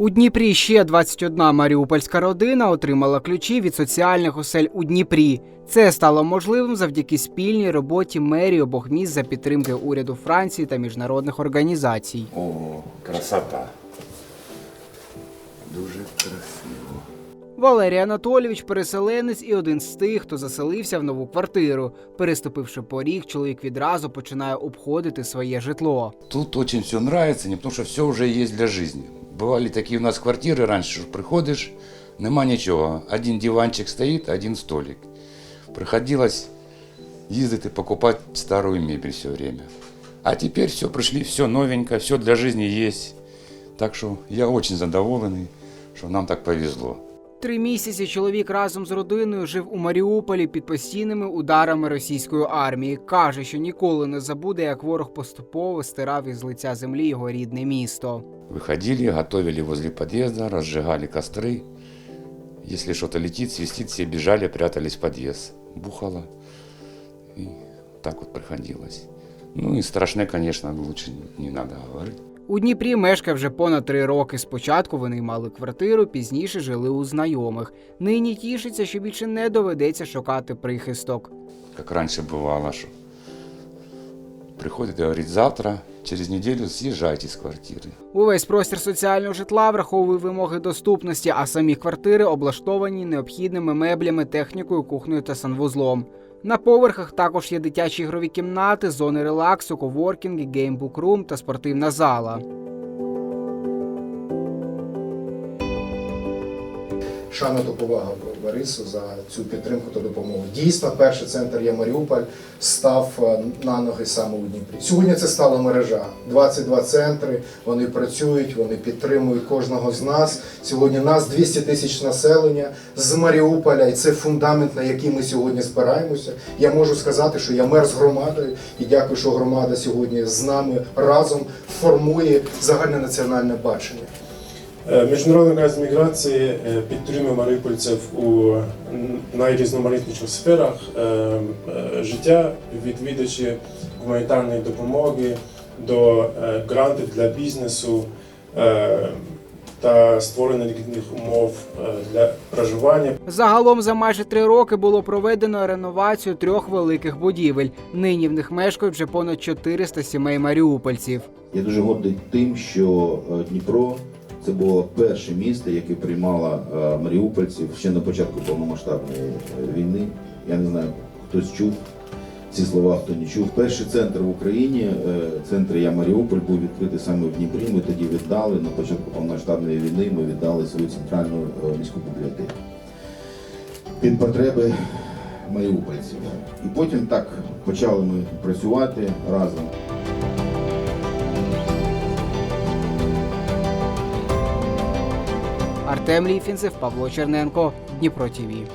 У Дніпрі ще 21 маріупольська родина отримала ключі від соціальних осель у Дніпрі. Це стало можливим завдяки спільній роботі мерії обох міст за підтримки уряду Франції та міжнародних організацій. О, красота. Дуже красиво. Валерій Анатолійович переселенець і один з тих, хто заселився в нову квартиру. Переступивши поріг, чоловік відразу починає обходити своє житло. Тут очень все нравится, не потому что все уже есть для жизни. Бывали такие у нас квартиры раньше, що приходиш, нема нічого. Один диванчик стоїть, один столик. Приходилось їздити покупать старую мебель все время. А теперь все пришли, все новенько, все для жизни есть. Так що я очень задоволений, що нам так повезло. Три місяці чоловік разом з родиною жив у Маріуполі під постійними ударами російської армії. каже, що ніколи не забуде, як ворог поступово стирав із лиця землі його рідне місто. Выходили, готовили возле подъезда, разжигали костры. Если что-то летит, свистит, все бежали, прятались в подъезд. Бухало. И так вот приходилось. Ну и страшне, конечно, лучше не надо говорить. У Дніпрі мешкає вже понад три роки. Спочатку вони мали квартиру, пізніше жили у знайомих. Нині тішиться, що більше не доведеться шукати прихисток. Как раньше бывало, что приходит и говорит, завтра, через неділю з'їжджайте з квартири. Увесь простір соціального житла враховує вимоги доступності, а самі квартири облаштовані необхідними меблями, технікою, кухнею та санвузлом. На поверхах також є дитячі ігрові кімнати, зони релаксу, коворкінги, геймбук-рум та спортивна зала. Шана та повага Борису за цю підтримку та допомогу. Дійсно, перший центр «Я Маріуполь став е, на ноги саме у Дніпрі. Сьогодні це стала мережа. 22 центри. Вони працюють, вони підтримують кожного з нас. Сьогодні нас 200 тисяч населення з Маріуполя, і це фундамент, на який ми сьогодні спираємося. Я можу сказати, що я мер з громадою, і дякую, що громада сьогодні з нами разом формує загальнонаціональне бачення. Е, Міжнародний організація міграції е, підтримує маріупольців у найрізноманітніших сферах е, життя, від видачі гуманітарної допомоги до грантів для бізнесу та створення різних умов для проживання. Загалом за майже три роки було проведено реновацію трьох великих будівель. Нині в них мешкають вже понад 400 сімей маріупольців. Я дуже гордий тим, що Дніпро це було перше місто, яке приймало е, маріупольців ще на початку повномасштабної е, війни. Я не знаю, хтось чув ці слова, хто не чув. Перший центр в Україні, е, центр Я Маріуполь, був відкритий саме в Дніпрі. Ми тоді віддали на початку повномасштабної війни. Ми віддали свою центральну міську бібліотеку під потреби маріупольців. І потім так почали ми працювати разом. Артем Ліфінцев, Павло Черненко, Дніпро ТІВІ.